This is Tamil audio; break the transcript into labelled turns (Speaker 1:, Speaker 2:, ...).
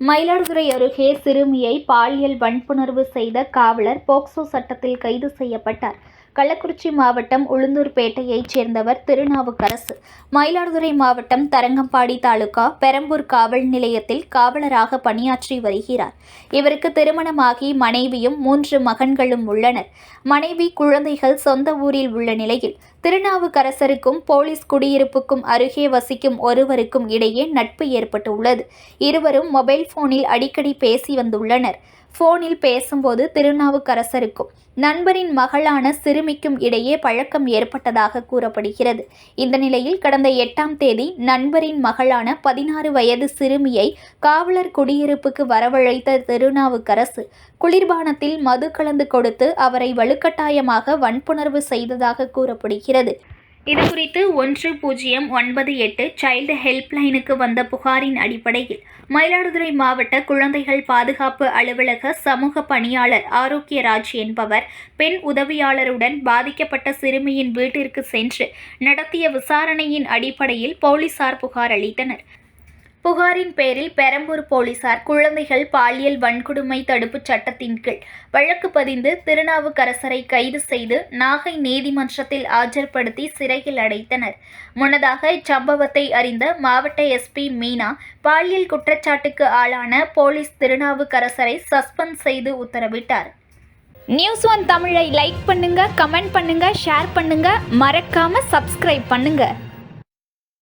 Speaker 1: மயிலாடுதுறை அருகே சிறுமியை பாலியல் வன்புணர்வு செய்த காவலர் போக்சோ சட்டத்தில் கைது செய்யப்பட்டார். கள்ளக்குறிச்சி மாவட்டம் உளுந்தூர்பேட்டையைச் சேர்ந்தவர் திருநாவுக்கரசு. மயிலாடுதுறை மாவட்டம் தரங்கம்பாடி தாலுகா பெரம்பூர் காவல் நிலையத்தில் காவலராக பணியாற்றி வருகிறார். இவருக்கு திருமணமாகி மனைவியும் மூன்று மகன்களும் உள்ளனர். மனைவி குழந்தைகள் சொந்த ஊரில் உள்ள நிலையில் திருநாவுக்கரசருக்கும் போலீஸ் குடியிருப்புக்கும் அருகே வசிக்கும் ஒருவருக்கும் இடையே நட்பு ஏற்பட்டுள்ளது. இருவரும் மொபைல் போனில் அடிக்கடி பேசி வந்துள்ளனர். போனில் பேசும்போது திருநாவுக்கரசருக்கும் நண்பரின் மகளான சிறுமிக்கும் இடையே பழக்கம் ஏற்பட்டதாக கூறப்படுகிறது. இந்த நிலையில் கடந்த எட்டாம் தேதி நண்பரின் மகளான பதினாறு வயது சிறுமியை காவலர் குடியிருப்புக்கு வரவழைத்த திருநாவுக்கரசு குளிர்பானத்தில் மது கலந்து கொடுத்து அவரை வலுக்கட்டாயமாக வன்புணர்வு செய்ததாக கூறப்படுகிறது. இதுகுறித்து ஒன்று பூஜ்ஜியம் ஒன்பது எட்டு சைல்டு ஹெல்ப்லைனுக்கு வந்த புகாரின் அடிப்படையில் மயிலாடுதுறை மாவட்ட குழந்தைகள் பாதுகாப்பு அலுவலக சமூக பணியாளர் ஆரோக்கியராஜ் என்பவர் பெண் உதவியாளருடன் பாதிக்கப்பட்ட சிறுமியின் வீட்டிற்கு சென்று நடத்திய விசாரணையின் அடிப்படையில் போலீசார் புகார் அளித்தனர். புகாரின் பேரில் பெரம்பூர் போலீசார் குழந்தைகள் பாலியல் வன்கொடுமை தடுப்புச் சட்டத்தின் கீழ் வழக்கு பதிந்து திருநாவுக்கரசரை கைது செய்து நாகை நீதிமன்றத்தில் ஆஜர்படுத்தி சிறையில் அடைத்தனர். முன்னதாக இச்சம்பவத்தை அறிந்த மாவட்ட எஸ்பி மீனா பாலியல் குற்றச்சாட்டுக்கு ஆளான போலீஸ் திருநாவுக்கரசரை சஸ்பெண்ட் செய்து உத்தரவிட்டார். நியூஸ் ஒன் தமிழை லைக் பண்ணுங்க கமெண்ட் பண்ணுங்க ஷேர் பண்ணுங்க. மறக்காம சப்ஸ்கிரைப் பண்ணுங்க.